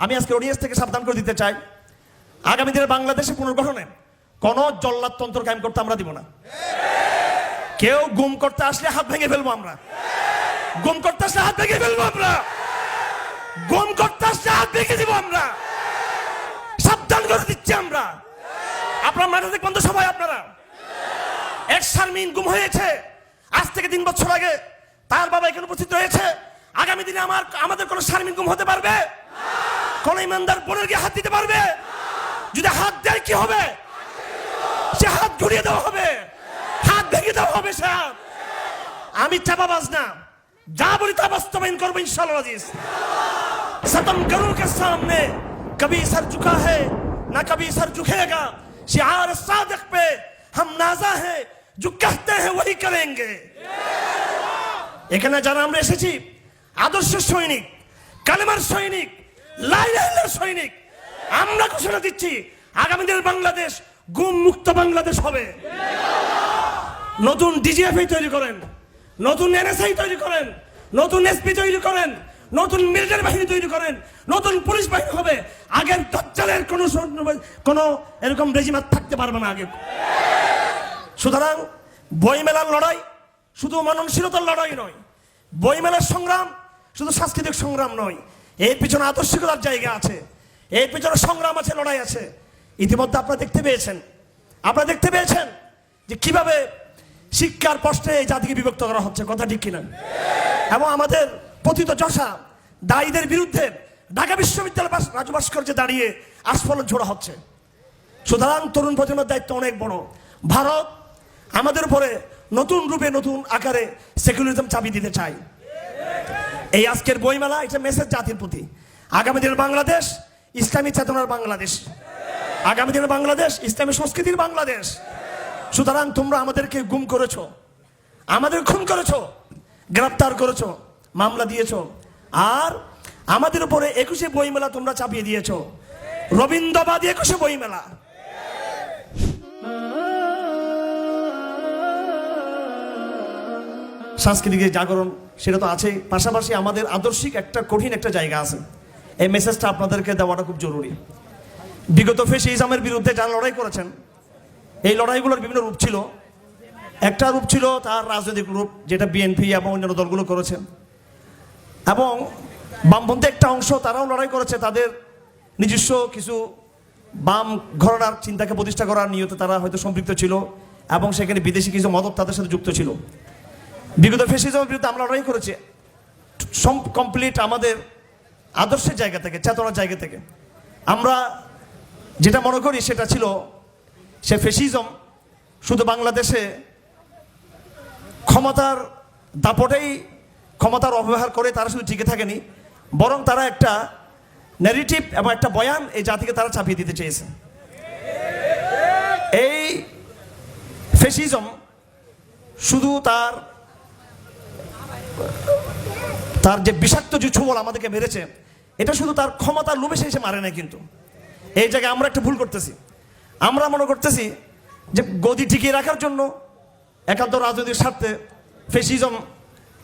আমি আজকে অডিয়েন্স থেকে সাবধান করে দিতে চাই। আগামী দিনে বাংলাদেশে পুনর্গঠনে কোন জল্লাদতন্ত্র কায়েম করতে আমরা দিব না। কেউ গুম করতে আসলে হাত ভেঙে ফেলব আমরা। গুম করতে আসলে হাত ভেঙে ফেলব আমরা। গুম করতে আসলে হাত ভেঙে দিব আমরা। সাবধান করে দিচ্ছি আমরা। আপনার মাঠে দেখবেন তো সবাই আপনারা। এক শারমিন গুম হয়েছে। আজ থেকে তিন বছর আগে তার বাবা এখানে উপস্থিত রয়েছে। আগামী দিনে আমার আমাদের কোনো শারমিন গুম হতে পারবে? কোন ইমানদার বোনের গিয়ে হাত দিতে পারবে যদি হাত দেয় কি হবে সে হাত ঘুরিয়ে দেওয়া হবে হাত ভেঙে দেওয়া হবে সে হাত। আমি চাপাবাজ না যা বলি তা বাস্তবায়ন করবো ইনশাল্লাহ আজিজ सतम करों के सामने कभी सर झुका है ना कभी सर झुकेगा शिआर सादिक पे हम नाजा है जो कहते हैं वही करेंगे এখানে যারা আমরা এসেছি আদর্শ সৈনিক কালেমার সৈনিক লাইলাইলের সৈনিক। আমরা ঘোষণা দিচ্ছি আগামী দিনের বাংলাদেশ গুম মুক্ত বাংলাদেশ হবে। নতুন ডিজিএফআই তৈরি করেন, নতুন এনএসআই তৈরি করেন, নতুন এসপি তৈরি করেন, নতুন মিলিটারি বাহিনী তৈরি করেন, নতুন পুলিশ বাহিনী হবে। আগের দজ্জালের কোনো কোনো এরকম রেজিমাত থাকতে পারবে না আগে। সুতরাং বইমেলার লড়াই শুধু মননশীলতার লড়াই নয়, বইমেলার সংগ্রাম শুধু সাংস্কৃতিক সংগ্রাম নয় এর পিছনে আদর্শিকতার জায়গা আছে। এর পিছনে সংগ্রাম আছে, লড়াই আছে। ইতিমধ্যে আপনারা দেখতে পেয়েছেন। আপনারা দেখতে পেয়েছেন যে কীভাবে শিক্ষার প্রশ্নে এই জাতিকে বিভক্ত করা হচ্ছে, কথা ঠিক কিনা? এবং আমাদের পতিত চষা দায়ীদের বিরুদ্ধে ঢাকা বিশ্ববিদ্যালয় রাজু ভাস্কর্যে দাঁড়িয়ে আস্ফলন ঝোড়া হচ্ছে। সুতরাং তরুণ প্রজন্মের দায়িত্ব অনেক বড়। ভারত আমাদের উপরে নতুন রূপে, নতুন আকারে সেকুলারিজম চাবি দিতে চায়। এই আজকের বইমেলা, এটা মেসেজ জাতির প্রতি। আগামী দিনের বাংলাদেশ, ইসলামী চেতনার বাংলাদেশ। আগামী দিনের বাংলাদেশ, ইসলামী সংস্কৃতির বাংলাদেশ। সুতরাং তোমরা আমাদেরকে গুম করেছ, আমাদের খুন করেছ, গ্রেপ্তার করেছ, মামলা দিয়েছ। আর আমাদের উপরে একুশে বইমেলা তোমরা চাপিয়ে দিয়েছ। রবীন্দ্রবাদী একুশে বইমেলা। সাংস্কৃতিক জাগরণ সেটা তো আছে। পাশাপাশি আমাদের আদর্শিক একটা কঠিন একটা জায়গা আছে। এই মেসেজটা আপনাদেরকে দেওয়াটা খুব জরুরি। বিগত ফেসিজমের বিরুদ্ধে যারা লড়াই করেছেন, এই লড়াইগুলোর বিভিন্ন রূপ ছিল। একটা রূপ ছিল তার রাজনৈতিক রূপ, যেটা বিএনপি এবং অন্যান্য দলগুলো করেছে এবং বামপন্থী একটা অংশ তারাও লড়াই করেছে। তাদের নিজস্ব কিছু বাম ঘরনার চিন্তাকে প্রতিষ্ঠা করার নিয়তে তারা হয়তো সম্পৃক্ত ছিল এবং সেখানে বিদেশি কিছু মদত তাদের সাথে যুক্ত ছিল। বিগত ফেসিজমের বিরুদ্ধে আমরা লড়াই করেছি। কমপ্লিট আমাদের আদর্শের জায়গা থেকে, চেতনার জায়গা থেকে। আমরা যেটা মনে করি সেটা ছিল সে ফেসিজম শুধু বাংলাদেশে ক্ষমতার দাপটেই ক্ষমতার অব্যবহার করে তারা শুধু টিকে থাকেনি, বরং তারা একটা ন্যারেটিভ এবং একটা বয়ান এই জাতিকে তারা চাপিয়ে দিতে চেয়েছে। এই ফেসিজম শুধু তার তার যে বিষাক্ত যে ছুবল আমাদেরকে মেরেছে, এটা শুধু তার ক্ষমতার লোভে সে এসে মারে না কিন্তু। এই জায়গায় আমরা একটা ভুল করতেছি। আমরা মনে করতেছি যে গদি টিকিয়ে রাখার জন্য একান্ত রাজনৈতিক স্বার্থে ফেসিজম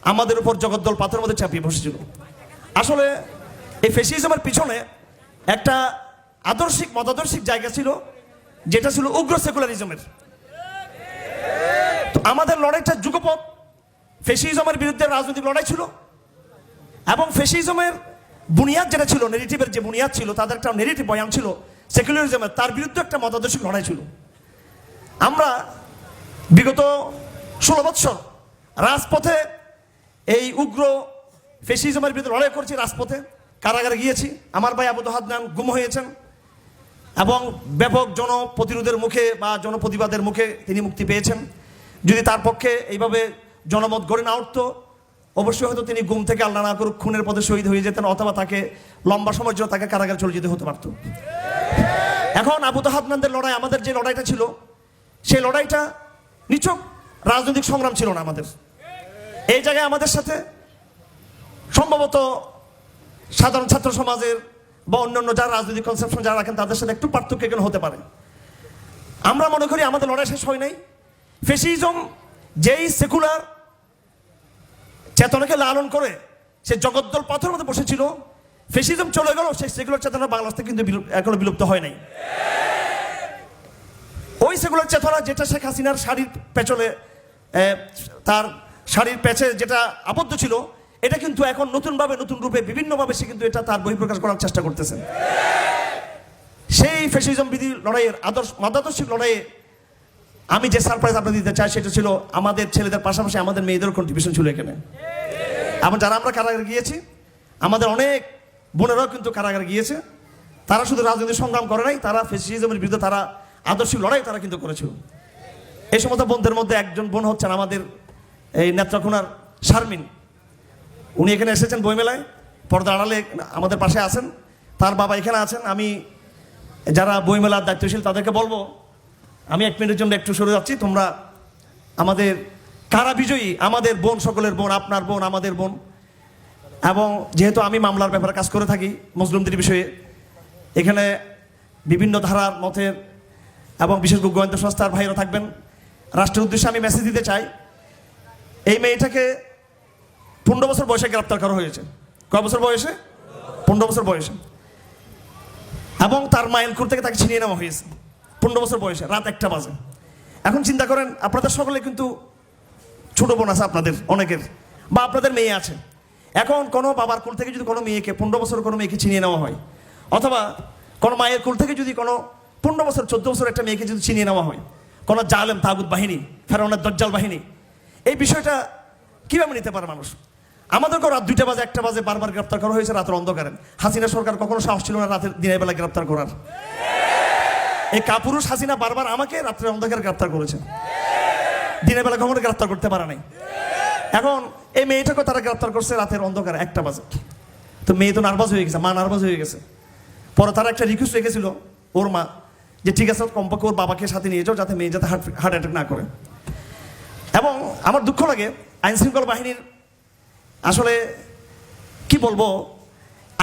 আমাদের উপর জগদ্দল পাথরের মধ্যে চাপিয়ে বসেছিল। আসলে এই ফেসিজমের পিছনে একটা আদর্শিক, মতাদর্শিক জায়গা ছিল, যেটা ছিল উগ্র সেকুলারিজমের তো আমাদের লড়াইটা যুগপথ ফেসিজমের বিরুদ্ধে রাজনৈতিক লড়াই ছিল। এবং ফেসিজমের বুনিয়াদ যেটা ছিল নেগেটিভের যে বুনিয়াদ ছিল, তাদের একটা নেগেটিভ বয়ান ছিল সেকুলারিজমের তার বিরুদ্ধে একটা মতাদর্শিক লড়াই ছিল। আমরা বিগত ষোলো বৎসর রাজপথে এই উগ্র ফেসিজমের বিরুদ্ধে লড়াই করছি রাজপথে। কারাগারে গিয়েছি। আমার ভাই আবু হাদনান গুম হয়েছেন। এবং ব্যাপক জনপ্রতিরোধের মুখে বা জনপ্রতিবাদের মুখে তিনি মুক্তি পেয়েছেন। যদি তার পক্ষে এইভাবে জনমত গড়ে না উঠতো অবশ্যই হয়তো তিনি গুম থেকে আল্লাহ না করুক, খুনের পথে শহীদ হয়ে যেতেন, অথবা তাকে লম্বা সময়ের জন্য তাকে কারাগারে চলে যেতে হতে পারতো। এখন আবু তাহাদনানদের লড়াই, আমাদের যে লড়াইটা ছিল, সেই লড়াইটা নিছক রাজনৈতিক সংগ্রাম ছিল না আমাদের। এই জায়গায় আমাদের সাথে সম্ভবত সাধারণ ছাত্র সমাজের বা অন্যান্য যারা রাজনৈতিক কনসেপশন যারা রাখেন, তাদের সাথে একটু পার্থক্য এখানে হতে পারে। আমরা মনে করি আমাদের লড়াই শেষ হয় নাই। ফেসিজম যেই সেকুলার চেতনাকে লালন করে, সে জগদ্দল পাথরের মধ্যে বসেছিল, ফেসিজম চলে গেল সেই সেগুলোর চেতনা বাংলাদেশ থেকে কিন্তু এখনও বিলুপ্ত হয় নাই। ওই সেগুলোর চেতনা যেটা শেখ হাসিনার শাড়ির পেছনে তার শাড়ির পেছে যেটা আবদ্ধ ছিল, এটা কিন্তু এখন নতুনভাবে, নতুন রূপে, বিভিন্নভাবে সে কিন্তু এটা তার বহিঃপ্রকাশ করার চেষ্টা করতেছেন সেই ফেসিজম বিধি লড়াইয়ের আদর্শ মাদাদর্শিক লড়াইয়ে আমি যে সারপ্রাইজ আপনাদের দিতে চাই সেটা ছিল আমাদের ছেলেদের পাশাপাশি আমাদের মেয়েদের কন্ট্রিবিউশন ছিল এখানে। এবং যারা আমরা কারাগারে গিয়েছি, আমাদের অনেক বোনেরাও কিন্তু কারাগারে গিয়েছে। তারা শুধু রাজনৈতিক সংগ্রাম করে নাই, তারা ফেসিজমের বিরুদ্ধে তারা আদর্শিক লড়াই তারা কিন্তু করেছিল। এই সমস্ত বোনদের মধ্যে একজন বোন হচ্ছেন আমাদের এই নেত্রকোনার শারমিন। উনি এখানে এসেছেন বইমেলায়, পর্দা আড়ালে আমাদের পাশে আছেন। তার বাবা এখানে আছেন। আমি যারা বইমেলার দায়িত্বশীল তাদেরকে বলব আমি এক মিনিটের জন্য একটু সরে যাচ্ছি। তোমরা আমাদের কারা বিজয়ী, আমাদের বোন, সকলের বোন, আপনার বোন, আমাদের বোন। এবং যেহেতু আমি মামলার ব্যাপারে কাজ করে থাকি মুসলিমদের বিষয়ে, এখানে বিভিন্ন ধারার মতের এবং বিশেষ করে গোয়েন্দা সংস্থার ভাইরা থাকবেন। রাষ্ট্রের উদ্দেশ্যে আমি মেসেজ দিতে চাই। এই মেয়েটাকে পনেরো বছর বয়সে গ্রেপ্তার করা হয়েছে। কয় বছর বয়সে? পনেরো বছর বয়সে। এবং তার মাইলকুর থেকে তাকে ছিনিয়ে নেওয়া হয়েছে। পনেরো বছর বয়সে, রাত একটা বাজে। এখন চিন্তা করেন, আপনাদের সকলে কিন্তু ছোট বোন আছে আপনাদের, অনেকের, বা আপনাদের মেয়ে আছে। এখন কোনো বাবার কুল থেকে যদি কোনো মেয়েকে পনেরো বছর কোনো মেয়েকে ছিনিয়ে নেওয়া হয়, অথবা কোনো মায়ের কুল থেকে যদি কোনো পনেরো বছর, চোদ্দ বছর একটা মেয়েকে যদি ছিনিয়ে নেওয়া হয়, কোনো জালেম তাগুদ বাহিনী, ফেরাউনের দজ্জাল বাহিনী, এই বিষয়টা কীভাবে নিতে পারে মানুষ? আমাদেরকেও রাত দুইটা বাজে, একটা বাজে বারবার গ্রেপ্তার করা হয়েছে, রাতের অন্ধকারে। হাসিনা সরকার কখনো সাহস ছিল না রাতের দিনের বেলা গ্রেপ্তার করার। এই কাপুরুষ হাসিনা বারবার আমাকে রাত্রে অন্ধকারে গ্রেপ্তার করেছে। দিনের বেলা কখনো গ্রেপ্তার করতে পারে নাই। এখন এই মেয়েটাকে তারা গ্রেপ্তার করছে রাতের অন্ধকারে একটা বাজে। তো মেয়ে তো নার্ভাস হয়ে গেছে, মা নার্ভাস হয়ে গেছে। পরে তারা একটা রিকোয়েস্ট রেখেছিল ওর মা যে ঠিক আছে, কমপক্ষে ওর বাবাকে সাথে নিয়ে যাও যাতে মেয়ে যাতে হার্ট হার্ট অ্যাটাক না করে। এবং আমার দুঃখ লাগে আইন শৃঙ্খলা বাহিনীর আসলে কি বলব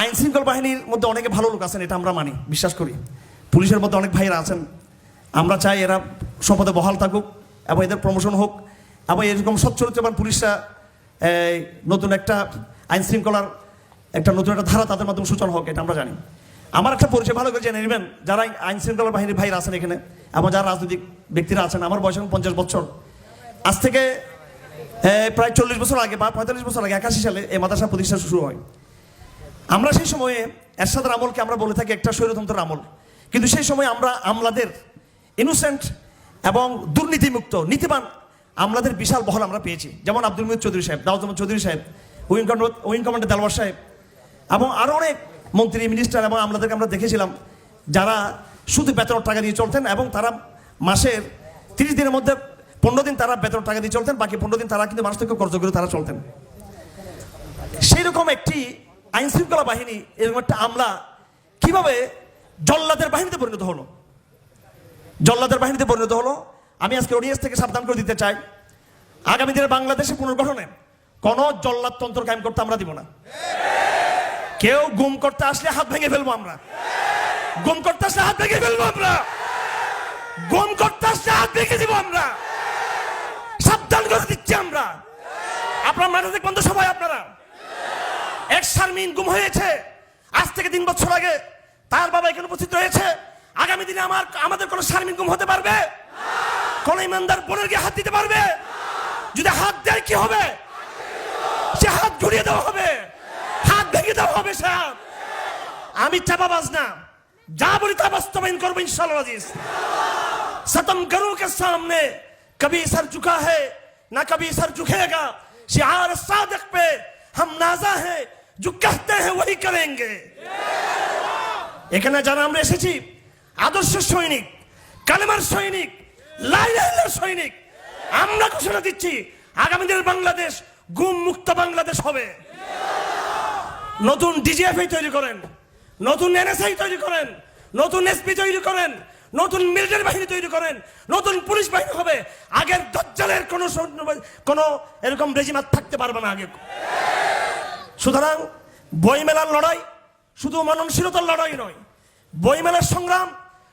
আইন শৃঙ্খলা বাহিনীর মধ্যে অনেকে ভালো লোক আছেন, এটা আমরা মানি, বিশ্বাস করি। পুলিশের মধ্যে অনেক ভাইয়েরা আছেন। আমরা চাই এরা সম্পদে বহাল থাকুক এবং এদের প্রমোশন হোক। এবং এরকম সচ্চরিত্রবান পুলিশরা নতুন একটা আইন শৃঙ্খলার একটা নতুন একটা ধারা তাদের মাধ্যমে সূচনা হোক, এটা আমরা জানি। আমার একটা পরিচয় ভালো করে জেনে নেবেন, যারা আইন শৃঙ্খলা বাহিনীর ভাইরা আছেন এখানে এবং যারা রাজনৈতিক ব্যক্তিরা আছেন, আমার বয়স এখন পঞ্চাশ বছর। আজ থেকে প্রায় চল্লিশ বছর আগে বা পঁয়তাল্লিশ বছর আগে, একাশি সালে এই মাদ্রাসা প্রতিষ্ঠা শুরু হয়। আমরা সেই সময়ে এরশাদের আমলকে আমরা বলে থাকি একটা স্বৈরতন্ত্রের আমল। কিন্তু সেই সময় আমরা আমলাদের ইনোসেন্ট এবং দুর্নীতিমুক্ত, নীতিবান আমলাদের বিশাল বহল আমরা পেয়েছি। যেমন আব্দুল মুহিদ চৌধুরী সাহেব, দাউদ আহমদ চৌধুরী সাহেব, wing commander wing commander Delwar সাহেব, এবং আরও অনেক মন্ত্রী মিনিস্টার এবং আমলাদেরকে আমরা দেখেছিলাম যারা শুধু বেতনের টাকা দিয়ে চলতেন এবং তারা মাসের তিরিশ দিনের মধ্যে পনেরো দিন তারা বেতন টাকা দিয়ে চলতেন, বাকি পনেরো দিন তারা কিন্তু মানুষ থেকে কর্জ করে তারা চলতেন। সেই রকম একটি আইন শৃঙ্খলা বাহিনী এরকম একটা আমলা কীভাবে জল্লাদের বাহিনীতে পরিণত হলো। জল্লাদের বাহিনীতে পরিণত হলো। আমি আজকে অডিয়েন্স থেকে সাবধান করে দিতে চাই। আগামী দিনে বাংলাদেশে পুনর্গঠনে কোনো জল্লাদতন্ত্র কায়েম করতে আমরা দিব না। কেউ গুম করতে আসলে হাত ভেঙে ফেলব আমরা। গুম করতে আসলে হাত ভেঙে ফেলব আমরা। গুম করতে আসলে হাত ভেঙে দিব আমরা। সাবধান করে দিচ্ছি আমরা। আপনার মাঠে দেখবেন তো সবাই আপনারা। এক শারমিন গুম হয়েছে। আজ থেকে তিন বছর আগে তার বাবা এখানে উপস্থিত রয়েছে আগামী দিনে আমার আমাদের কোনো শারমিন গুম হতে পারবে কোন ইমানদার বোনের গিয়ে হাত দিতে পারবে যদি হাত দেয় কি হবে সে হাত ঘুরিয়ে দেওয়া হবে হাত ভেঙে দেওয়া হবে সে হাত। আমি চাপাবাজ না যা বলি তা বাস্তবায়ন করবো ইনশাল্লাহ আজিজ सतम करो के सामने कभी सर झुका है ना कभी सर झुकेगा शिआर सादक पे हम नाजा है जो कहते हैं वही करेंगे এখানে যারা আমরা এসেছি, আদর্শ সৈনিক, কালেমার সৈনিক লাইলাইলার সৈনিক, আমরা ঘোষণা দিচ্ছি, আগামী দিনের বাংলাদেশ গুম মুক্ত বাংলাদেশ হবে। নতুন ডিজিএফআই তৈরি করেন, নতুন এনএসআই তৈরি করেন, নতুন এসপি তৈরি করেন, নতুন মিলিটারি বাহিনী তৈরি করেন, নতুন পুলিশ বাহিনী হবে। আগের দজ্জালের কোনো কোনো এরকম রেজিমাত থাকতে পারবে না আগে। সুতরাং বইমেলার লড়াই শুধু মননশীলতার লড়াই নয়, বইমেলার সংগ্রাম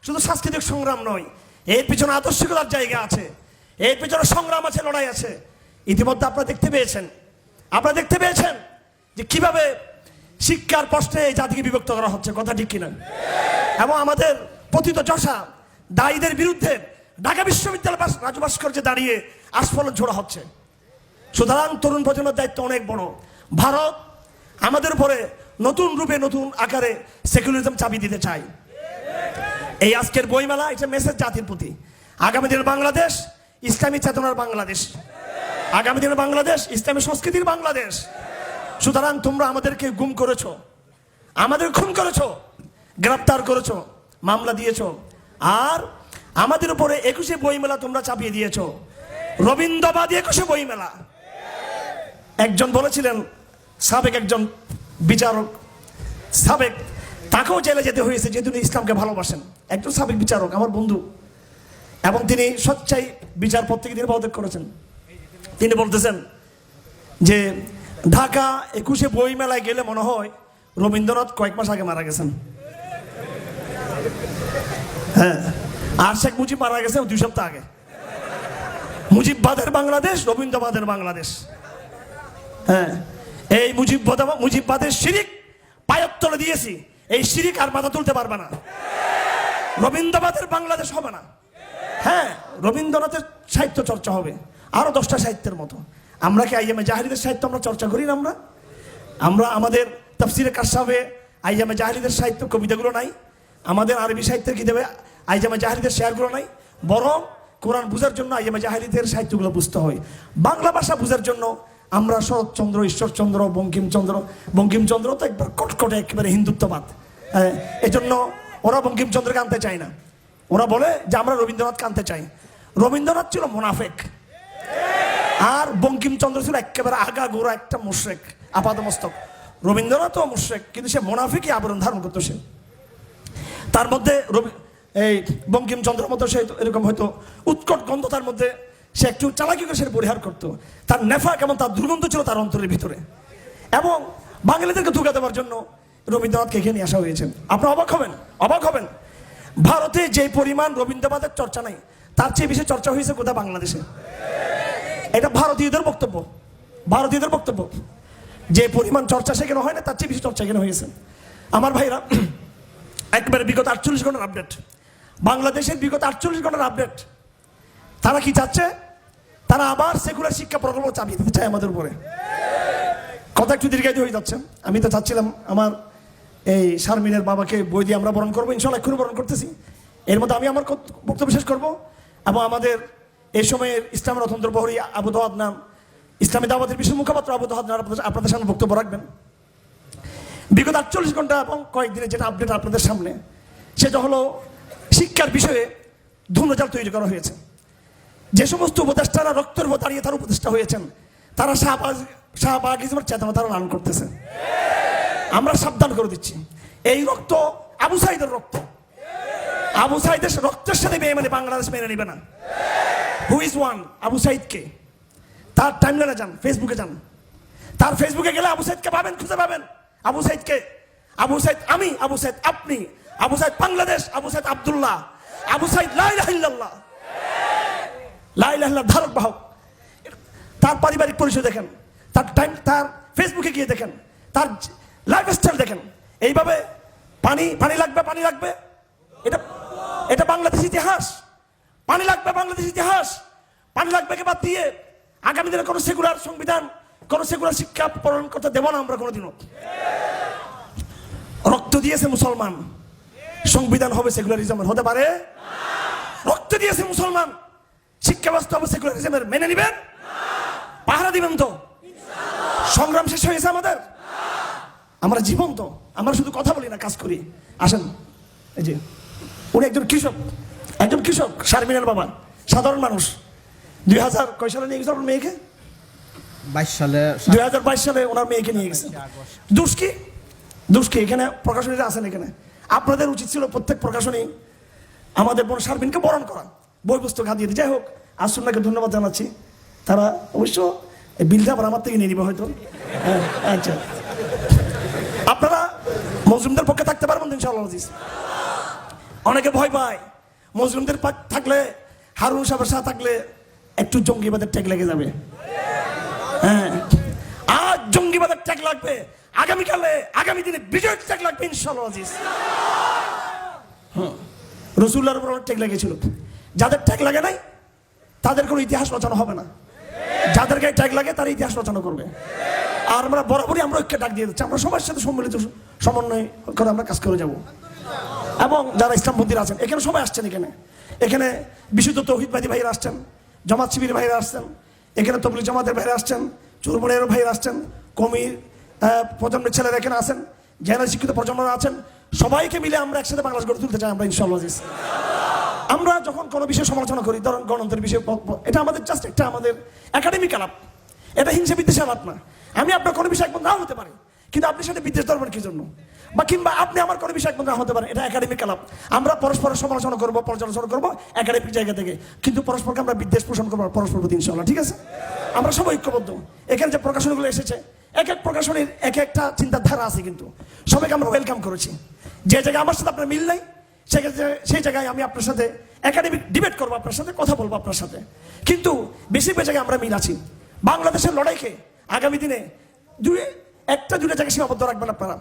শুধু সাংস্কৃতিক সংগ্রাম নয়, এর পিছনে আদর্শিকতার জায়গা আছে, এর পিছনে সংগ্রাম আছে, লড়াই আছে। ইতিমধ্যে আপনারা দেখতে পেয়েছেন, আপনারা দেখতে পেয়েছেন যে কীভাবে শিক্ষার প্রশ্নে এই জাতিকে বিভক্ত করা হচ্ছে, কথা ঠিক কিনা? এবং আমাদের পতিত চষা দায়ীদের বিরুদ্ধে ঢাকা বিশ্ববিদ্যালয় রাজু ভাস্কর্যে দাঁড়িয়ে আস্ফলন ছোড়া হচ্ছে। সুতরাং তরুণ প্রজন্মের দায়িত্ব অনেক বড়। ভারত আমাদের উপরে নতুন রূপে, নতুন আকারে সেকুলারিজম চাবি দিতে চাই। এই আজকের বইমেলা, এটা মেসেজ জাতির প্রতি। আগামী দিনের বাংলাদেশ, ইসলামী চেতনার বাংলাদেশ। আগামী দিনের বাংলাদেশ, ইসলামী সংস্কৃতির বাংলাদেশ। সুতরাং তোমরা আমাদেরকে গুম করেছ, আমাদের খুন করেছ, গ্রেপ্তার করেছ, মামলা দিয়েছ। আর আমাদের উপরে একুশে বইমেলা তোমরা চাপিয়ে দিয়েছ। রবীন্দ্রবাদী একুশে বইমেলা। একজন বলেছিলেন, সাবেক একজন বিচারক, সাবেক, তাকেও জেলে যেতে হয়েছে যেহেতু উনি ইসলামকে ভালোবাসেন। একজন সাবেক বিচারক, আমার বন্ধু। এবং তিনি সচ্চাই বিচারপদ থেকে তিনি পদত্যাগ করেছেন। তিনি বলতেছেন যে, ঢাকা একুশে বই মেলায় গেলে মনে হয় রবীন্দ্রনাথ কয়েক মাস আগে মারা গেছেন। হ্যাঁ আর শেখ মুজিব মারা গেছে দুই সপ্তাহ আগে। মুজিববাদের বাংলাদেশ, রবীন্দ্রবাদের বাংলাদেশ। হ্যাঁ এই মুজিববাদ মুজিববাদের শিরিক পায়ের তলে দিয়েছি। এই শিরিক আর মাথা তুলতে পারবে না। রবীন্দ্রবাদের বাংলাদেশ হবে না। হ্যাঁ রবীন্দ্রনাথের সাহিত্য চর্চা হবে। আরও দশটা সাহিত্যের মতো। আমরা কি আইএমএ জাহারিদের সাহিত্য আমরা চর্চা করি না আমরা? আমরা আমাদের তফসিরে কাশাবে আইজামে জাহারিদের সাহিত্য কবিতাগুলো নাই। আমাদের আরবি সাহিত্যের কী কিতাবে আইজামে জাহারিদের শেয়ারগুলো নাই। বরং কোরআন বুঝার জন্য আইজামে জাহারিদের সাহিত্যগুলো বুঝতে হয়। বাংলা ভাষা বুঝার জন্য আমরা শরৎচন্দ্র, ঈশ্বরচন্দ্র, বঙ্কিমচন্দ্র বঙ্কিমচন্দ্র তো একবার কটকটে একেবারে হিন্দুত্ববাদ। এজন্য ওরা বঙ্কিমচন্দ্রকে আনতে চায় না। ওরা বলে যে আমরা রবীন্দ্রনাথকে আনতে চাই। রবীন্দ্রনাথ ছিল মোনাফেক। আর বঙ্কিমচন্দ্র ছিল একেবারে আগা গোড়া একটা মুশ্রেক, আপাদমস্তক। রবীন্দ্রনাথও মুশ্রেক, কিন্তু সে মোনাফিকই আবরণ ধারণ করতো সে। তার মধ্যে রবি এই বঙ্কিমচন্দ্রের মতো সে এরকম হয়তো উৎকট গন্ধ তার মধ্যে সে একটু চালাকি সে পরিহার করতো। তার নেফা কেমন তার দুর্গন্ধ ছিল তার অন্তরের ভিতরে। এবং বাঙালিদেরকে ধোকা দেওয়ার জন্য রবীন্দ্রনাথকে এখানে আসা হয়েছেন আপনারা অবাক হবেন অবাক হবেন। ভারতে যে পরিমাণ রবীন্দ্রনাথের চর্চা নাই, তার চেয়ে বেশি চর্চা হয়েছে কোথায়? বাংলাদেশে। এটা ভারতীয়দের বক্তব্য। ভারতীয়দের বক্তব্য। যে পরিমাণ চর্চা সেখানে হয় না, তার চেয়ে বেশি চর্চা এখানে হয়েছে। আমার ভাইরা, একবারে বিগত আটচল্লিশ ঘণ্টার আপডেট বাংলাদেশের বিগত আটচল্লিশ ঘণ্টার আপডেট তারা কি চাচ্ছে? তারা আবার সেকুলার শিক্ষা প্রকল্প চাপিয়ে দিতে চায় আমাদের উপরে। কথা একটু দীর্ঘায়িত হয়ে যাচ্ছে। আমি তো চাচ্ছিলাম আমার এই শারমিনের বাবাকে বই দিয়ে আমরা বরণ করব, ইনশাল্লাহ এক্ষুনি বরণ করতেছি। এর মধ্যে আমি আমার বক্তব্য শেষ করব। এবং আমাদের এই সময়ের ইসলামের অতন্ত্র প্রহরী আবু দহাদ নাম, ইসলামী দাওয়াতের বিশেষ মুখপাত্র আবু দহাদ নাম, আপনাদের- আপনাদের সামনে বক্তব্য রাখবেন। বিগত আটচল্লিশ ঘণ্টা এবং কয়েকদিনের যেটা আপডেট আপনাদের সামনে, সেটা হলো শিক্ষার বিষয়ে ধূম্রজাল তৈরি করা হয়েছে। যে সমস্ত উপদেষ্টারা রক্তের দাঁড়িয়ে তার উপদেষ্টা হয়েছেন, তারা শাহবাজ শাহবাগ চেতনা তারা লালন করতেছে। আমরা সাবধান করে দিচ্ছি। এই রক্ত আবু সাইদের রক্ত। আবু সাইদের রক্তের সাথে মেয়ে মানে বাংলাদেশ মেনে নেবে না। হু ইজ ওয়ান আবু সাইদকে। তার টাইমলাইনে যান, ফেসবুকে যান। তার ফেসবুকে গেলে আবু সাইদকে পাবেন, খুঁজে পাবেন। আবু সাইদকে। আবু সাইদ আমি, আবু সাইদ আপনি। আবু সাইদ বাংলাদেশ, আবু সাইদ আবদুল্লাহ। আবু সাইদ লাইলাহিল্লাহ লাইলাহিল্লাহ ধারক বাহক। তার পারিবারিক পরিচয় দেখেন, তার টাইম তার ফেসবুকে গিয়ে দেখেন, তার লাইফ স্টাইল দেখেন। এইভাবে পানি পানি লাগবে পানি লাগবে। এটা এটা বাংলাদেশ ইতিহাস। পানি লাগবে, বাংলাদেশ ইতিহাস। পানি লাগবে বাদ দিয়ে আগামী দিনে কোনো সেকুলার সংবিধান, কোনো সেকুলার শিক্ষা পালন করতে দেবো না আমরা কোনোদিনও। রক্ত দিয়েছে মুসলমান। সংবিধান হবে সেকুলারিজমের হতে পারে? রক্ত দিয়েছে মুসলমান। শিক্ষা ব্যবস্থা সেকুলারিজমের মেনে নিবেন? পাহারা দিবেন তো? সংগ্রাম শেষ হয়েছে আমাদের? আমরা জীবন্ত। আমরা শুধু কথা বলি না কাজ করি। আসেন। এই যে উনি একজন কৃষক। একজন কৃষক শারমিনের বাবা। সাধারণ মানুষ। দুই হাজার কয় সালে নিয়ে গেছে আপনার মেয়েকে? বাইশ সালে দুই হাজার বাইশ সালে ওনার মেয়েকে নিয়ে গেছে। দুষ্কি দুষ্কি এখানে প্রকাশনীরা আছেন এখানে। আপনাদের উচিত ছিল প্রত্যেক প্রকাশনী আমাদের বোন শারমিনকে বরণ করা। বই পুস্তক হাত দিয়ে দিই। যাই হোক আসুন্নাকে ধন্যবাদ জানাচ্ছি। তারা অবশ্য বিলটা আবার আমার থেকে নিয়ে নিবে হয়তো। হ্যাঁ, আচ্ছা। আপনারা মজলুমদের পক্ষে থাকতে পারবেন ইনশাআল্লাহ অনেকে ভয় পায়। মজলুমদের থাকলে হারুন সাহেবের সাথে থাকলে একটু জঙ্গিবাদের ট্যাগ লেগে যাবে। হ্যাঁ। আজ জঙ্গিবাদের ট্যাগ লাগবে। আগামীকালে আগামী দিনে বিজয় ট্যাগ লাগবে ইনশাল্লাহ আজিজ। রসুল্লাহর উপর ট্যাগ লেগেছিল। যাদের ট্যাগ লাগে নাই, তাদের কোনো ইতিহাস রচনা হবে না। যাদের গায়ে ট্যাগ লাগে, তারা ইতিহাস রচনা করবে। আর আমরা বরাবরই আমরা ঐক্য ডাক দিয়ে দিচ্ছি। আমরা সবার সাথে সম্মিলিত সমন্বয় করে আমরা কাজ করে যাব। এবং যারা ইসলামপন্থী আছেন, এখানে সবাই আসছেন এখানে। এখানে বিশুদ্ধ তৌহিদবাদী ভাইরা আসছেন, জামাত শিবির ভাইরা আসছেন, এখানে তবলিগ জামাতের ভাইরা আসছেন চুরমনের ভাইরা আসছেন, কমির প্রজন্মের ছেলেরা এখানে আছেন জেনারেল শিক্ষিত প্রজন্মরা আছেন। সবাইকে মিলে আমরা একসাথে বাংলাদেশ গড়ে তুলতে চাই আমরা ইনশাল্লাহ। আমরা যখন কোনো বিষয়ে সমালোচনা করি, ধরুন গণতন্ত্রের বিষয়ে এটা আমাদের জাস্ট একটা আমাদের একাডেমিক আলাপ। এটা হিংসা বিদ্বেষ আলাপ না। আমি আপনার কোনো বিষয়ে একমত নাও হতে পারি, কিন্তু আপনি সেটা বিদ্বেষ ধরবেন কি জন্য? বা কিংবা আপনি আমার কোনো বিষয়ে একমত না হতে পারেন, এটা একাডেমিক আলাপ। আমরা পরস্পরের সমালোচনা করব, পর্যালোচনা করব একাডেমিক জায়গা থেকে, কিন্তু পরস্পরকে আমরা বিদ্বেষ পোষণ করব পরস্পর প্রতি ইনশাল্লাহ ঠিক আছে? আমরা সবাই ঐক্যবদ্ধ। এখানে যে প্রকাশনগুলো এসেছে, এক এক প্রকাশনীর এক একটা চিন্তাধারা আছে কিন্তু। সবাইকে আমরা ওয়েলকাম করেছি। যে জায়গায় আমার সাথে আপনার মিল নাই সেক্ষেত্রে সেই জায়গায় আমি আপনার সাথে একাডেমিক ডিবেট করব, আপনার সাথে কথা বলব আপনার সাথে। কিন্তু বেশিরভাগ জায়গায় আমরা মিল আছি। বাংলাদেশের লড়াইকে আগামী দিনে দুই একটা দুটো জায়গায় সীমাবদ্ধ রাখবেন আপনারা।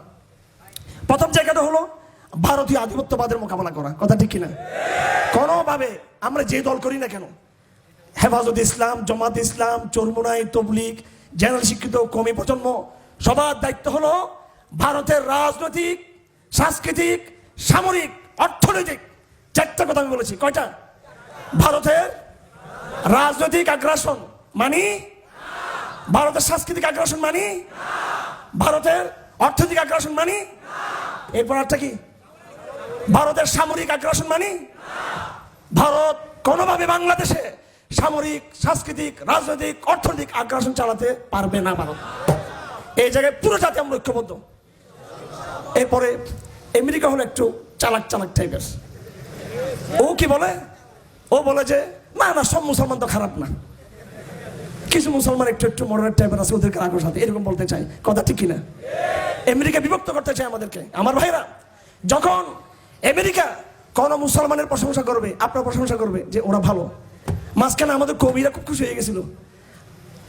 প্রথম জায়গাটা হলো ভারতীয় আধিপত্যবাদের মোকাবেলা করা। কথা ঠিক কিনা? কোনোভাবে আমরা যে দল করি না কেন, হেফাজত ইসলাম, জমাত ইসলাম, চরমুনাই তবলিক জেনারেল শিক্ষিত, কমি প্রজন্ম, সবার দায়িত্ব হলো ভারতের রাজনৈতিক, সাংস্কৃতিক, সামরিক অর্থনৈতিক। চারটা কথা আমি বলেছি। কয়টা? ভারতের রাজনৈতিক আগ্রাসন মানি? ভারতের সাংস্কৃতিক আগ্রাসন মানি? ভারতের অর্থনৈতিক আগ্রাসন মানি? এরপর একটা কি? ভারতের সামরিক আগ্রাসন মানি? ভারত কোনোভাবে বাংলাদেশে সামরিক, সাংস্কৃতিক, রাজনৈতিক, অর্থনৈতিক আগ্রাসন চালাতে পারবে না ভারত। এই জায়গায় পুরো জাতি আমরা ঐক্যবদ্ধ। এরপরে আমেরিকা হলো একটু চালাক চালাক টাইপের ও কি বলে? ও বলে যে, না না, সব মুসলমান তো খারাপ না। কিছু মুসলমান একটু একটু মডারেট টাইপের আছে, ওদেরকে রাখো সাথে এরকম বলতে চাই কথা ঠিক কিনা? আমেরিকা বিভক্ত করতে চায় আমাদেরকে। আমার ভাইরা যখন আমেরিকা কোন মুসলমানের প্রশংসা করবে, আপনার প্রশংসা করবে যে ওরা ভালো। মাঝখানে আমাদের কবিরা খুব খুশি হয়ে গেছিল।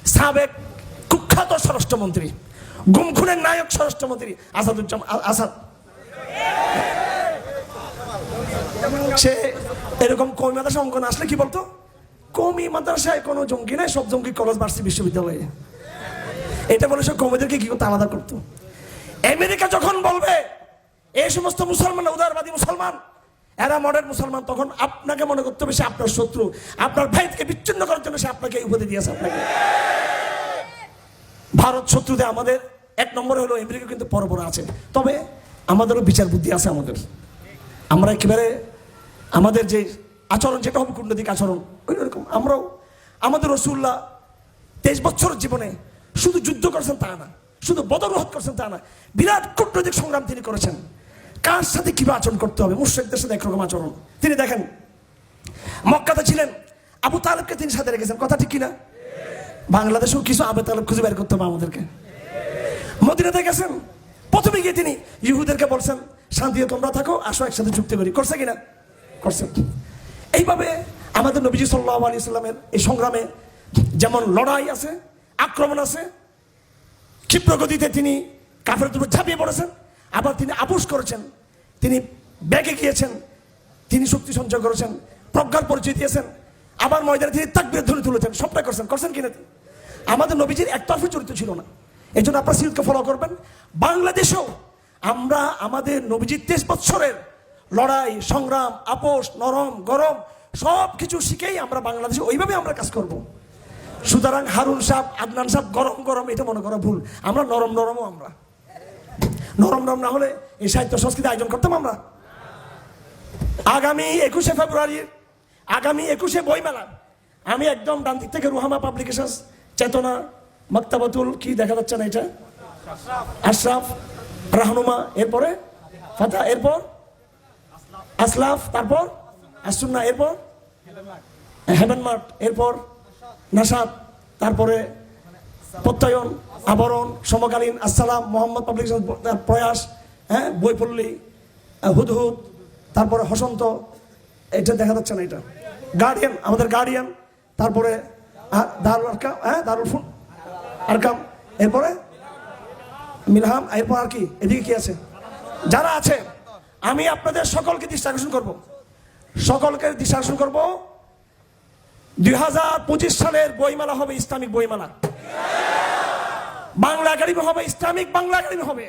সাবেক কুখ্যাত স্বরাষ্ট্রমন্ত্রী, গুমখুনের নায়ক স্বরাষ্ট্রমন্ত্রী আসাদুজ্জামান আ- আসাদ সে এরকম কমি মাদ্রাসা অঙ্কন আসলে কি বলতো? কমি মাদ্রাসায় কোনো জঙ্গি নাই, সব জঙ্গি কলেজ ভার্সিটি বিশ্ববিদ্যালয়ে। এটা বলে সে কমিদেরকে কি করতে? আলাদা করতো। আমেরিকা যখন বলবে এই সমস্ত মুসলমান, উদারবাদী মুসলমান, এরা মডার্ন মুসলমান, তখন আপনাকে মনে করতে হবে সে আপনার শত্রু। আপনার ভাই থেকে বিচ্ছিন্ন করার জন্য সে আপনাকে উপদে দিয়েছে আপনাকে। ভারত শত্রুতে আমাদের এক নম্বরে হলো আমেরিকা কিন্তু বড় আছে। তবে আমাদেরও বিচার বুদ্ধি আছে আমাদের। আমরা একেবারে আমাদের যে আচরণ, যেটা হবে কূটনৈতিক আচরণ ওই রকম আমরাও, আমাদের রসুল্লাহ তেইশ বছর জীবনে শুধু যুদ্ধ করেছেন তা না, শুধু বদরহত করেছেন তা না, বিরাট কূটনৈতিক সংগ্রাম তিনি করেছেন। কার সাথে কীভাবে আচরণ করতে হবে? মুশ্রিকদের সাথে একরকম আচরণ। তিনি দেখেন, মক্কাতে ছিলেন, আবু তালেবকে তিনি সাথে রেখেছেন। কথা ঠিক কিনা? বাংলাদেশেও কিছু আবু তালেব খুঁজে বের করতে হবে আমাদেরকে। মদিনাতে গেছেন, প্রথমে গিয়ে তিনি ইহুদেরকে বলছেন, শান্তিতে তোমরা থাকো, আসো একসাথে চুক্তি করি। করছে কিনা? করছেন। এইভাবে আমাদের নবীজি সাল্লাহ আলী সাল্লামের এই সংগ্রামে যেমন লড়াই আছে, আক্রমণ আছে, ক্ষিপ্র গতিতে তিনি কাফের উপর ঝাঁপিয়ে পড়েছেন, আবার তিনি আপোষ করেছেন, তিনি ব্যাগে গিয়েছেন, তিনি শক্তি সঞ্চয় করেছেন, প্রজ্ঞার পরিচয় দিয়েছেন, আবার ময়দানে তিনি তাকবির ধরে তুলেছেন সবটা করছেন। করছেন কিনা আমাদের নবীজির একতরফি চরিত্র ছিল না। এই জন্য আপনার সিলকে ফলো করবেন। বাংলাদেশেও আমরা, আমাদের নবীজির তেইশ বৎসরের লড়াই, সংগ্রাম, আপোষ, নরম, গরম, সব কিছু শিখেই আমরা বাংলাদেশে ওইভাবে আমরা কাজ করব। সুতরাং হারুন সাহ আদনান সাহ গরম গরম, এটা মনে করা ভুল। আমরা নরম, নরমও আমরা। নরম নরম না হলে এই সাহিত্য সংস্কৃতি আয়োজন করতাম আমরা। আগামী একুশে ফেব্রুয়ারি, আগামী একুশে বইমেলা, আমি একদম ডান দিক থেকে রুহামা পাবলিকেশন চেতনা, মক্তাবাতুল, কি দেখা যাচ্ছে না এটা? আশরাফ রাহনুমা, এরপরে ফাতা এরপর আসলাফ, তারপর? আসুন্না এরপর? হেভেন মার্ট এরপর? নাসাদ, তারপরে প্রত্যয়ন, আবরণ, সমকালীন, আসসালাম, মোহাম্মদ পাবলিকেশন প্রয়াস হ্যাঁ বইপল্লী হুদহুদ, তারপরে হসন্ত, এটা দেখা যাচ্ছে না এটা। গার্ডিয়ান আমাদের গার্ডিয়ান তারপরে দারুল আরকাম হ্যাঁ দারুল আরকাম, এরপরে? মিলহাম, এরপর আর কি? এদিকে কি আছে? যারা আছে আমি আপনাদের সকলকে দৃষ্টি আকর্ষণ করব। সকলকে দৃষ্টি আকর্ষণ করব। দুই সালের বইমেলা হবে ইসলামিক বইমেলা। বাংলা একাডেমি হবে ইসলামিক বাংলা একাডেমি হবে।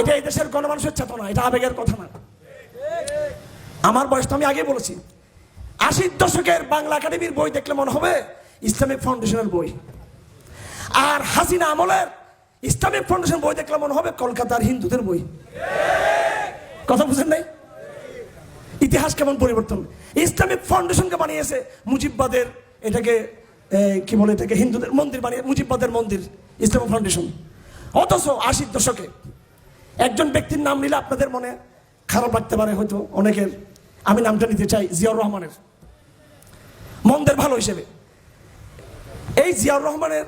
এটা এই দেশের গণমানুষের চেতনা, এটা আবেগের কথা না। আমার বয়স তো আমি আগে বলেছি। আশির দশকের বাংলা একাডেমির বই দেখলে মনে হবে ইসলামিক ফাউন্ডেশনের বই। আর হাসিনা আমলের ইসলামিক ফাউন্ডেশন বই দেখলে মনে হবে কলকাতার হিন্দুদের বই। কথা বুঝেন নাই? ইতিহাস কেমন পরিবর্তন? ইসলামিক ফাউন্ডেশনকে বানিয়েছে মুজিববাদের এটাকে কি বলে এটাকে, হিন্দুদের মন্দির বানিয়ে, মুজিববাদের মন্দির, ইসলামিক ফাউন্ডেশন। অথচ আশির দশকে একজন ব্যক্তির নাম নিলে আপনাদের মনে খারাপ লাগতে পারে হয়তো অনেকের। আমি নামটা নিতে চাই, জিয়াউর রহমানের। মন্দের ভালো হিসেবে। এই জিয়াউর রহমানের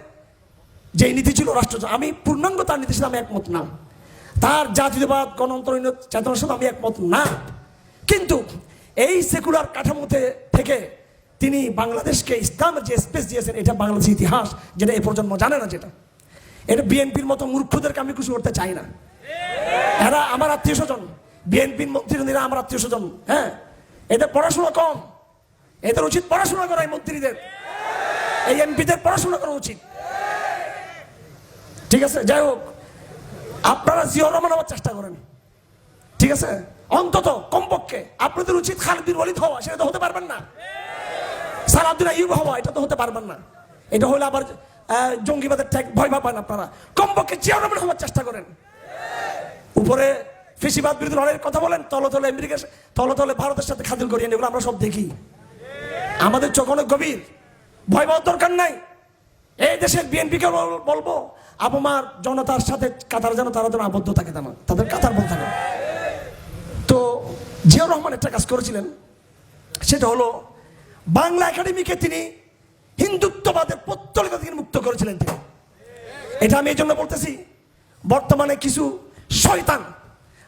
যে নীতি ছিল রাষ্ট্র আমি পূর্ণাঙ্গ তার সাথে আমি একমত না। তার জাতীয়বাদ, গণতন্ত্র, চেতনার সাথে আমি একমত না। কিন্তু এই সেকুলার কাঠামোতে থেকে তিনি বাংলাদেশকে ইসলামের যে স্পেস দিয়েছেন, এটা বাংলাদেশের ইতিহাস, যেটা এই প্রজন্ম জানে না যেটা। এটা বিএনপির মতো মূর্খদেরকে আমি কিছু করতে চাই না। এরা আমার আত্মীয় স্বজন। বিএনপির মন্ত্রীরা আমার আত্মীয় স্বজন হ্যাঁ? এদের পড়াশোনা কম। এদের উচিত পড়াশোনা করা এই মন্ত্রীদের। এই এমপিদের পড়াশোনা করা উচিত। ঠিক আছে? যাই হোক আপনারা জিও রহমান হওয়ার চেষ্টা করেন। ঠিক আছে? অন্তত কমপক্ষে আপনাদের উচিত খালিদিন ওয়ালিদ হওয়া, সেটা তো হতে পারবেন না। সালাউদ্দিন আইয়ুব হওয়া, এটা তো হতে পারবেন না। এটা হলে আবার জঙ্গিবাদের ট্যাগ ভয় পাবেন আপনারা। কমপক্ষে জিয়া রহমান হওয়ার চেষ্টা করেন। উপরে ফেসিবাদ বিরোধী লড়াইয়ের কথা বলেন তলে তলে আমেরিকা তলে ভারতের সাথে খাতির করিয়ে এগুলো আমরা সব দেখি। আমাদের চোখ অনেক গভীর। ভয় পাওয়ার দরকার নাই। এই দেশের বিএনপিকে বলব। আবমার জনতার সাথে কাতার যেন তারা যেন আবদ্ধ থাকে তেমন তাদের কাতার বল থাকে। তো জিয়াউর রহমান একটা কাজ করেছিলেন, সেটা হলো বাংলা একাডেমিকে তিনি হিন্দুত্ববাদের পত্তলিকা থেকে মুক্ত করেছিলেন তিনি। এটা আমি এই জন্য বলতেছি, বর্তমানে কিছু শয়তান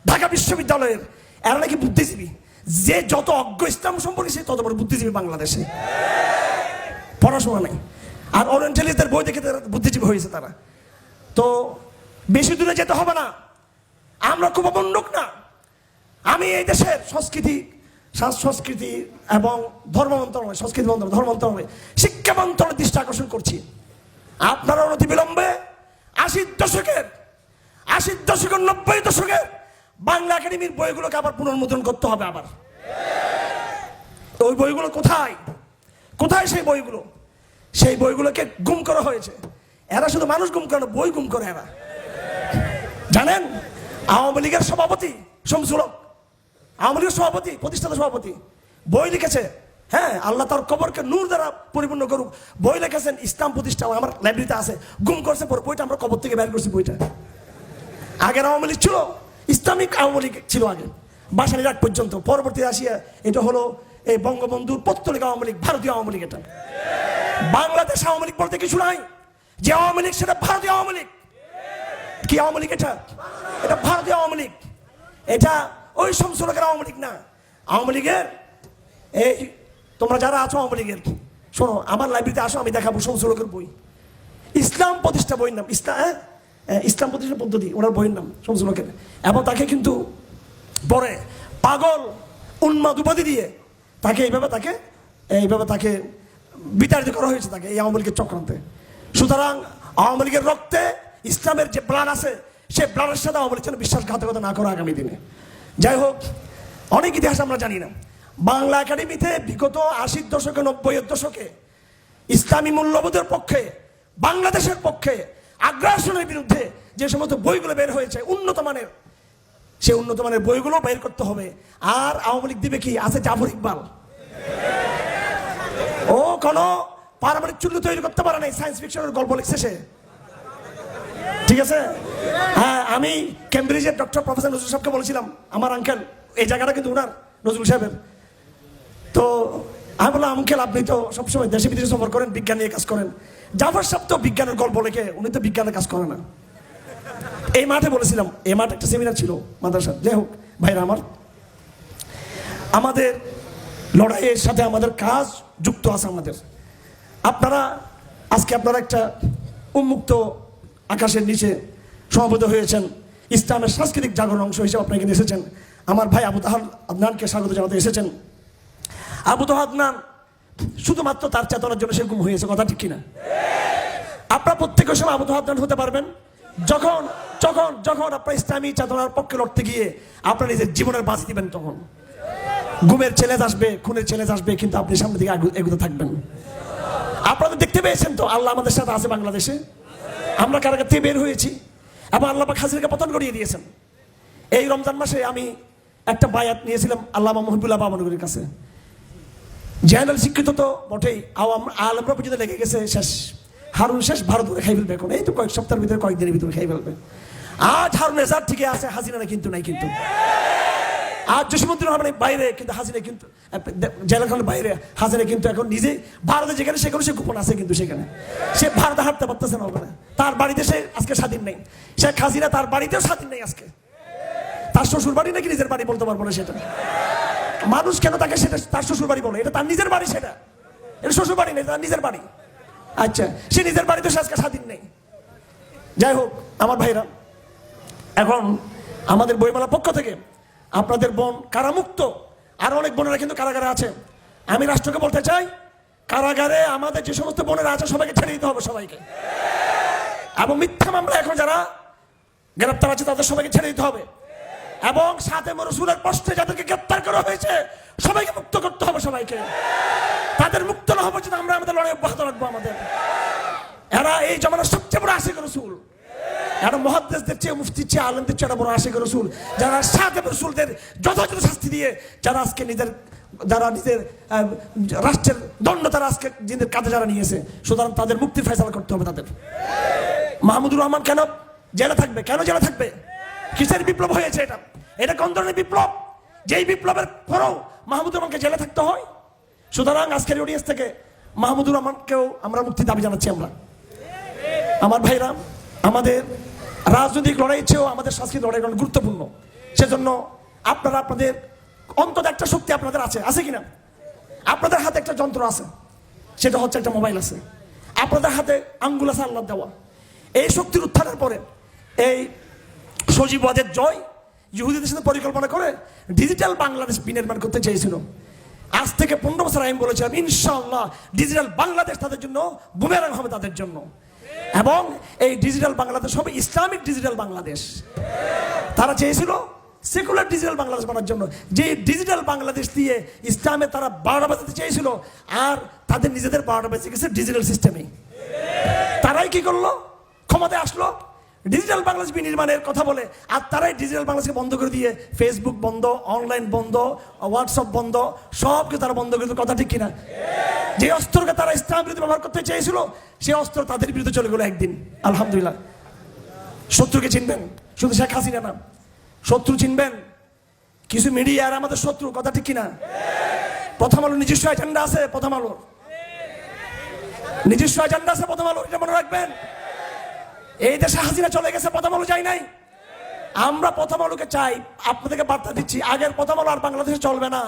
ঢাকা বিশ্ববিদ্যালয়ের, এরা নাকি বুদ্ধিজীবী। যে যত অজ্ঞ ইসলাম সম্পর্কে সে তত বড় বুদ্ধিজীবী বাংলাদেশে। পড়াশোনা নেই। আর ওরিয়েন্টালিস্টদের বই দেখে বুদ্ধিজীবী হয়েছে তারা। তো বেশি দূরে যেতে হবে না। আমরা খুব অবন্ডক না। আমি এই দেশের সংস্কৃতি সাংস- সংস্কৃতি এবং ধর্ম মন্ত্রণালয়, সংস্কৃতি মন্ত্রণালয়, ধর্ম মন্ত্রণালয়, শিক্ষা মন্ত্রণালয়ের দৃষ্টি আকর্ষণ করছি। আপনারা অনতি বিলম্বে আশির দশকের আশির দশকের, নব্বই দশকের বাংলা একাডেমির বইগুলোকে আবার পুনর্মুদ্রণ করতে হবে আবার। ওই বইগুলো কোথায়? কোথায় সেই বইগুলো? সেই বইগুলোকে গুম করা হয়েছে। এরা শুধু মানুষ গুম করে বই গুম করে এরা। জানেন? আওয়ামী লীগের সভাপতি শমসুলক আওয়ামী লীগের সভাপতি, প্রতিষ্ঠাতা সভাপতি, বই লিখেছে। হ্যাঁ আল্লাহ তার কবরকে নূর দ্বারা পরিপূর্ণ করুক। বই লিখেছেন, ইসলাম প্রতিষ্ঠা, আমার লাইব্রেরিতে আছে। গুম করছে পরে বইটা, আমরা কবর থেকে বের করছি বইটা। আগের আওয়ামী লীগ ছিল, ইসলামিক আওয়ামী লীগ ছিল আগে। বাসানি রাগ পর্যন্ত। পরবর্তী আসিয়া, এটা হলো এই বঙ্গবন্ধুর পত্তলিক আওয়ামী লীগ, ভারতীয় আওয়ামী লীগ এটা। বাংলাদেশ আওয়ামী লীগ বলতে কিছু নাই। যে আওয়ামী লীগ সেটা ভারতীয় আওয়ামী লীগ। কি আওয়ামী লীগ এটা? এটা ভারতীয় আওয়ামী লীগ। এটা ওই সংসদের আওয়ামী লীগ না। আওয়ামী লীগের এই তোমরা যারা আছো আওয়ামী লীগের শোনো আমার লাইব্রেরিতে আসো আমি দেখাবো সংসদের বই। ইসলাম প্রতিষ্ঠা বইয়ের নাম ইসলাম হ্যাঁ? হ্যাঁ, ইসলাম প্রতিষ্ঠা পদ্ধতি ওনার বইয়ের নাম সংসদের এবং তাকে কিন্তু পরে পাগল উন্মাদ উপাধি দিয়ে তাকে এইভাবে তাকে এইভাবে তাকে বিতাড়িত করা হয়েছে তাকে এই আওয়ামী লীগের চক্রান্তে। সুতরাং আওয়ামী লীগের রক্তে ইসলামের যে প্রাণ আছে, সে প্রাণের সাথে আওয়ামী লীগ বিশ্বাসঘাতকতা না করে আগামী দিনে। যাই হোক, অনেক ইতিহাস আমরা জানি না। বাংলা একাডেমিতে বিগত আশির দশকে, নব্বইয়ের দশকে ইসলামী মূল্যবোধের পক্ষে, বাংলাদেশের পক্ষে আগ্রাসনের বিরুদ্ধে যে সমস্ত বইগুলো বের হয়েছে, উন্নত মানের, সে উন্নত মানের বইগুলো বের করতে হবে। আর আওয়ামী লীগ দিবে কি? আছে জাফর ইকবাল। ও কোনো পারমাণবিক চুল্লি তৈরি করতে পারে নাই সায়েন্স ফিকশনের গল্প লিখছে সে। ঠিক আছে? হ্যাঁ আমি কেমব্রিজের ডক্টর প্রফেসর নজরুল সাহেবকে বলেছিলাম, আমার আঙ্কেল এই জায়গাটা কিন্তু ওনার নজরুল সাহেবের। তো আমি বললাম আঙ্কেল আপনি তো সবসময় দেশে বিদেশে সফর করেন, বিজ্ঞান নিয়ে কাজ করেন। জাফর সাহেব তো বিজ্ঞানের গল্প লেখে, উনি তো বিজ্ঞানের কাজ করে না। এই মাঠে বলেছিলাম, এই মাঠে একটা সেমিনার ছিল মাদ্রাসা যাই হোক, ভাইরা আমার। আমাদের লড়াইয়ের সাথে আমাদের কাজ যুক্ত আছে আমাদের। আপনারা, আজকে আপনারা একটা উন্মুক্ত আকাশের নিচে সভাপতি হয়েছেন। ইসলামের সাংস্কৃতিক জাগরণ অংশ হিসেবে আপনি এখানে এসেছেন। আমার ভাই আবু তাহাল আদনানকে স্বাগত জানাতে এসেছেন। আবু তাহ আদনান শুধুমাত্র তার চেতনার জন্য সে গুম হয়েছে, কথা ঠিক কিনা? আপনারা প্রত্যেকের সময় আবু তাহাল আদনান হতে পারবেন। যখন যখন যখন আপনার ইসলামী চেতনার পক্ষে লড়তে গিয়ে আপনার নিজের জীবনের বাঁচি দিবেন তখন। গুমের ছেলেজ আসবে, খুনের ছেলেজ আসবে, কিন্তু আপনি সামনে দিকে এগোতে থাকবেন। আপনারা দেখতে পেয়েছেন তো? আল্লাহ আমাদের সাথে আছে বাংলাদেশে। আমরা কারাগার থেকে বের হয়েছি। এবং আল্লাহ হাজিরকে পতন করিয়ে দিয়েছেন। এই রমজান মাসে আমি একটা বায়াত নিয়েছিলাম আল্লাহ মহিবুল্লাহ বাবানগরের কাছে। জেনারেল শিক্ষিত তো বটেই। আওয়াম আলমরা পর্যন্ত লেগে গেছে, শেষ। হারুন শেষ, ভারত খাই ফেলবে এখন। এই তো কয়েক সপ্তাহের ভিতরে, কয়েকদিনের ভিতরে খাই ফেলবে। আজ হারুন রেজার ঠিকই আছে হাসিনা কিন্তু নাই কিন্তু। আজ জসীমুদ্দিন রহমানের বাইরে কিন্তু হাসিনা কিন্তু জেলার খানের বাইরে হাসিনা কিন্তু এখন নিজে ভারতে যেখানে সেখানে সে গোপন আছে কিন্তু সেখানে। সে ভারতে হাঁটতে পারতেছে না ওখানে। তার বাড়িতে সে আজকে স্বাধীন নেই। শেখ হাসিনা তার বাড়িতেও স্বাধীন নেই আজকে। তার শ্বশুর বাড়ি নাকি নিজের বাড়ি বলতে পারব না সেটা? মানুষ কেন তাকে সেটা তার শ্বশুর বাড়ি বলে? এটা তার নিজের বাড়ি সেটা। এটা শ্বশুর বাড়ি নেই তার নিজের বাড়ি। আচ্ছা সে নিজের বাড়িতে সে আজকে স্বাধীন নেই। যাই হোক, আমার ভাইরা, এখন আমাদের বইমেলার পক্ষ থেকে আপনাদের বোন কারামুক্ত। আর অনেক বোনেরা কিন্তু কারাগারে আছে। আমি রাষ্ট্রকে বলতে চাই, কারাগারে আমাদের যে সমস্ত বোনেরা আছে, সবাইকে ছেড়ে দিতে হবে সবাইকে। এবং মিথ্যা মামলা এখন যারা গ্রেপ্তার আছে, তাদের সবাইকে ছেড়ে দিতে হবে। এবং সাথে রসুলের প্রশ্নে যাদেরকে গ্রেপ্তার করা হয়েছে, সবাইকে মুক্ত করতে হবে সবাইকে। তাদের মুক্ত না হবে আমরা আমাদের লড়াই অব্যাহত রাখব আমাদের। এরা এই জমানার সবচেয়ে বড় আশিক রসুল। এরা মহাদ্দেশদের চেয়ে মুফতির চেয়ে আলমদের চেয়ে বড় আশিক রসুল, যারা সাথে রসুলদের যথাযথ শাস্তি দিয়ে যারা আজকে নিজের, যারা নিজের রাষ্ট্রের দণ্ড তারা আজকে নিজেদের কাঁধে যারা নিয়েছে, সুতরাং তাদের মুক্তির ফয়সালা করতে হবে তাদের। মাহমুদুর রহমান কেন জেলে থাকবে? কেন জেলে থাকবে? কিসের বিপ্লব হয়েছে এটা? এটা কোন ধরনের বিপ্লব? যেই বিপ্লবের পরেও মাহমুদুর রহমানকে জেলে থাকতে হয়? সুতরাং আজকের অডিয়েন্স থেকে মাহমুদুর রহমানকেও আমরা মুক্তি দাবি জানাচ্ছি আমরা। আমার ভাইরা আমাদের রাজনৈতিক লড়াই চেয়েও আমাদের সাংস্কৃতিক লড়াই অনেক গুরুত্বপূর্ণ। সেজন্য আপনারা আপনাদের অন্তত একটা শক্তি আপনাদের আছে। আছে কিনা? আপনাদের হাতে একটা যন্ত্র আছে। সেটা হচ্ছে একটা মোবাইল আছে। আপনাদের হাতে আঙ্গুল আছে আল্লাহ দেওয়া। এই শক্তির উত্থানের পরে এই সজীবদের জয় ইহুদিদের সাথে পরিকল্পনা করে ডিজিটাল বাংলাদেশ বিনির্মাণ করতে চেয়েছিল। আজ থেকে পনেরো বছর আমি বলেছিলাম, ইনশাআল্লাহ, ডিজিটাল বাংলাদেশ তাদের জন্য বুমেরাং হবে তাদের জন্য। এবং এই ডিজিটাল বাংলাদেশ হবে ইসলামিক ডিজিটাল বাংলাদেশ। তারা চেয়েছিল সেকুলার ডিজিটাল বাংলাদেশ বানার জন্য। যে ডিজিটাল বাংলাদেশ দিয়ে ইসলামে তারা বারোটা বাজাতে চেয়েছিল, আর তাদের নিজেদের বারোটা বেজে গেছে ডিজিটাল সিস্টেমে তারাই কি করল? ক্ষমতায় আসলো। ডিজিটাল বাংলাদেশ বিনির্মাণের কথা বলে আর তারাই ডিজিটাল বাংলাদেশকে বন্ধ করে দিয়ে ফেসবুক বন্ধ অনলাইন বন্ধ হোয়াটসঅ্যাপ বন্ধ সব কিছু তারা বন্ধ করে কথা ঠিক কিনা যে অস্ত্রকে তারা ইসলাম বিরুদ্ধে ব্যবহার করতে চেয়েছিল সে অস্ত্র তাদের বিরুদ্ধে চলে গেলো একদিন। আলহামদুলিল্লাহ। শত্রুকে চিনবেন। শুধু শেখ হাসিনা না শত্রু চিনবেন। কিছু মিডিয়া আর আমাদের শত্রু, কথা ঠিক কিনা? প্রথম আলো নিজস্ব এজেন্ডা আছে, প্রথম আলোর। নিজস্ব এজেন্ডা আছে, প্রথম আলো এটা মনে রাখবেন? এই দেশে হাসিনা চলে গেছে প্রথম আলো যাই নাই। আমরা প্রথম আলোকে চাই, আপনাদেরকে বার্তা দিচ্ছি, আগের প্রথম আলো আর বাংলাদেশে চলবে না।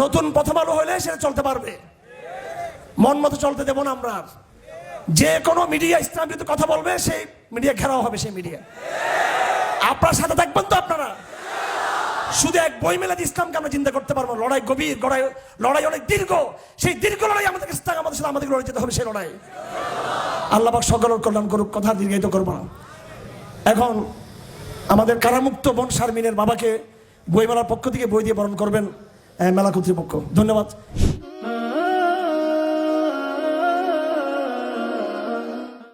নতুন প্রথম আলো হলে সেটা চলতে পারবে। মন মতো চলতে দেবো না আমরা। যে কোনো মিডিয়া ইসলাম বিরুদ্ধে কথা বলবে, সেই মিডিয়া ঘেরাও হবে সেই মিডিয়া। আপনার সাথে থাকবেন তো আপনারা। শুধু এক বই মেলাতে ইসলামকে আমরা চিন্তা করতে পারব লড়াই গভীর, লড়াই লড়াই অনেক দীর্ঘ। সেই দীর্ঘ লড়াই আমাদের ইসলাম আমাদের সাথে আমাদের লড়াই যেতে হবে সেই লড়াই। আল্লাহ সকল কল্যাণ করুক, কথা দীর্ঘায়িত করব না। এখন আমাদের কারামুক্ত বোন শারমিনের বাবাকে বইমেলার পক্ষ থেকে বই দিয়ে বরণ করবেন মেলা কর্তৃপক্ষ। ধন্যবাদ।